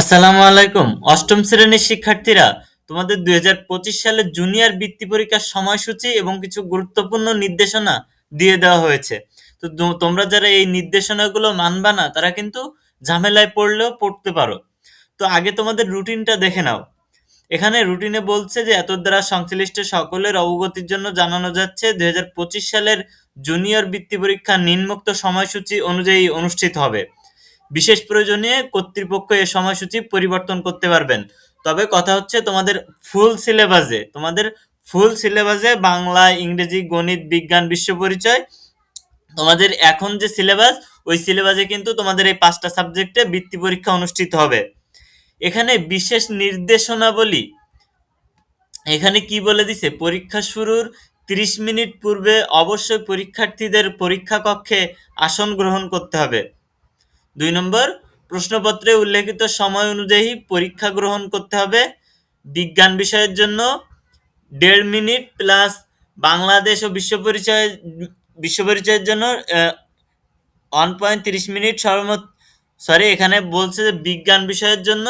আসসালামু আলাইকুম। অষ্টম শ্রেণির শিক্ষার্থীরা, তোমাদের দু হাজার পঁচিশ সালের জুনিয়র বৃত্তি পরীক্ষার সময়সূচি এবং কিছু গুরুত্বপূর্ণ নির্দেশনা দিয়ে দেওয়া হয়েছে। তো তোমরা যারা এই নির্দেশনাগুলো মানবা না, তারা কিন্তু ঝামেলায় পড়লেও পড়তে পারো। তো আগে তোমাদের রুটিনটা দেখে নাও। এখানে রুটিনে বলছে যে, এত দ্বারা সংশ্লিষ্ট সকলের অবগতির জন্য জানানো যাচ্ছে, দুই হাজার পঁচিশ সালের জুনিয়র বৃত্তি পরীক্ষা নিম্নোক্ত সময়সূচি অনুযায়ী অনুষ্ঠিত হবে। বিশেষ প্রয়োজনে কর্তৃপক্ষ এ সময়সূচি পরিবর্তন করতে পারবেন। তবে কথা হচ্ছে তোমাদের ফুল সিলেবাসে, তোমাদের ফুল সিলেবাসে বাংলা, ইংরেজি, গণিত, বিজ্ঞান, বিশ্ব পরিচয়, তোমাদের এখন যে সিলেবাস, ওই সিলেবাসে কিন্তু তোমাদের এই পাঁচটা সাবজেক্টে বৃত্তি পরীক্ষা অনুষ্ঠিত হবে। এখানে বিশেষ নির্দেশনাবলী, এখানে কি বলে দিছে? পরীক্ষা শুরুর 30 মিনিট পূর্বে অবশ্যই পরীক্ষার্থীদের পরীক্ষা কক্ষে আসন গ্রহণ করতে হবে। দুই নম্বর, প্রশ্নপত্রে উল্লেখিত সময় অনুযায়ী পরীক্ষা গ্রহণ করতে হবে। বিজ্ঞান বিষয়ের জন্য দেড় মিনিট প্লাস বাংলাদেশ ও বিশ্ব পরিচয়, বিশ্ব পরিচয়ের জন্য ওয়ান পয়েন্ট তিরিশ মিনিট সর্বমোট সরি এখানে বলছে যে বিজ্ঞান বিষয়ের জন্য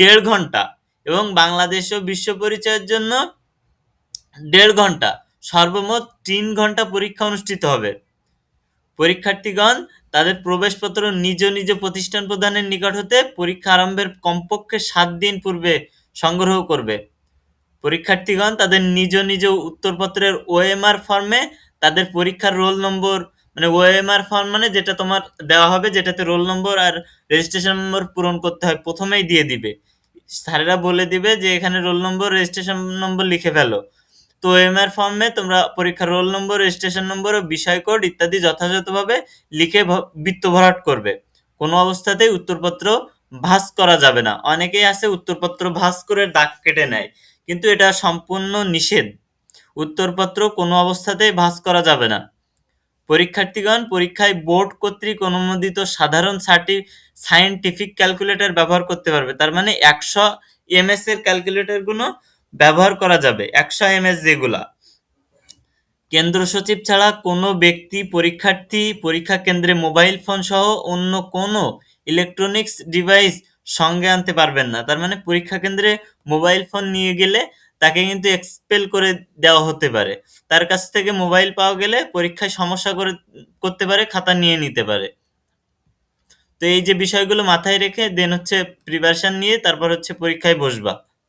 দেড় ঘণ্টা এবং বাংলাদেশ ও বিশ্ব পরিচয়ের জন্য দেড় ঘণ্টা। সর্বমোট তিন ঘণ্টা পরীক্ষা অনুষ্ঠিত হবে। পরীক্ষার্থীগণ, তাদের প্রবেশপত্র নিজ নিজ প্রতিষ্ঠান প্রদানের নিকট হতে পরীক্ষা আরম্ভের কমপক্ষে সাত দিন পূর্বে সংগ্রহ করবে। পরীক্ষার্থীগণ, তাদের নিজ নিজ উত্তরপত্রের ওএমআর ফর্মে তাদের পরীক্ষার রোল নম্বর মানে ওএমআর ফর্ম মানে যেটা তোমার দেওয়া হবে, যেটাতে রোল নম্বর আর রেজিস্ট্রেশন নম্বর পূরণ করতে হয়, প্রথমেই দিয়ে দিবে। স্যারেরা বলে দিবে যে, এখানে রোল নম্বর রেজিস্ট্রেশন নম্বর লিখে ফেলো। তো এম ওএমআর ফর্মে তোমরা পরীক্ষার রোল নম্বর রেজিস্ট্রেশন নম্বর ও বিষয় কোড ইত্যাদি যথাযথভাবে লিখে বৃত্ত ভরাট করবে। কোনো অবস্থাতেই উত্তরপত্র ভাঁজ করা যাবে না। অনেকেই আছে উত্তরপত্র ভাঁজ করে দাগ কেটে নেয়, কিন্তু এটা সম্পূর্ণ নিষেধ। উত্তরপত্র কোনো অবস্থাতেই ভাঁজ করা যাবে না। পরীক্ষার্থীগণ, পরীক্ষায় বোর্ড কর্তৃক অনুমোদিত সাধারণ সার্টি সায়েন্টিফিক ক্যালকুলেটর ব্যবহার করতে পারবে। তার মানে একশো এমএস এর ক্যালকুলেটরগুলো ব্যবহার করা যাবে। একশো এমএস যেগুলা। কেন্দ্র সচিব ছাড়া কোনো ব্যক্তি, পরীক্ষার্থী, পরীক্ষা কেন্দ্রে মোবাইল ফোন সহ অন্য কোনো ইলেকট্রনিক্স ডিভাইস সঙ্গে আনতে পারবেন না। তার মানে পরীক্ষা কেন্দ্রে মোবাইল ফোন নিয়ে গেলে তাকে কিন্তু এক্সপেল করে দেওয়া হতে পারে। তার কাছ থেকে মোবাইল পাওয়া গেলে পরীক্ষায় সমস্যা করে, করতে পারে, খাতা নিয়ে নিতে পারে। তো এই যে বিষয়গুলো মাথায় রেখে দেন হচ্ছে প্রিপারেশন নিয়ে, তারপর হচ্ছে পরীক্ষায় বসবা।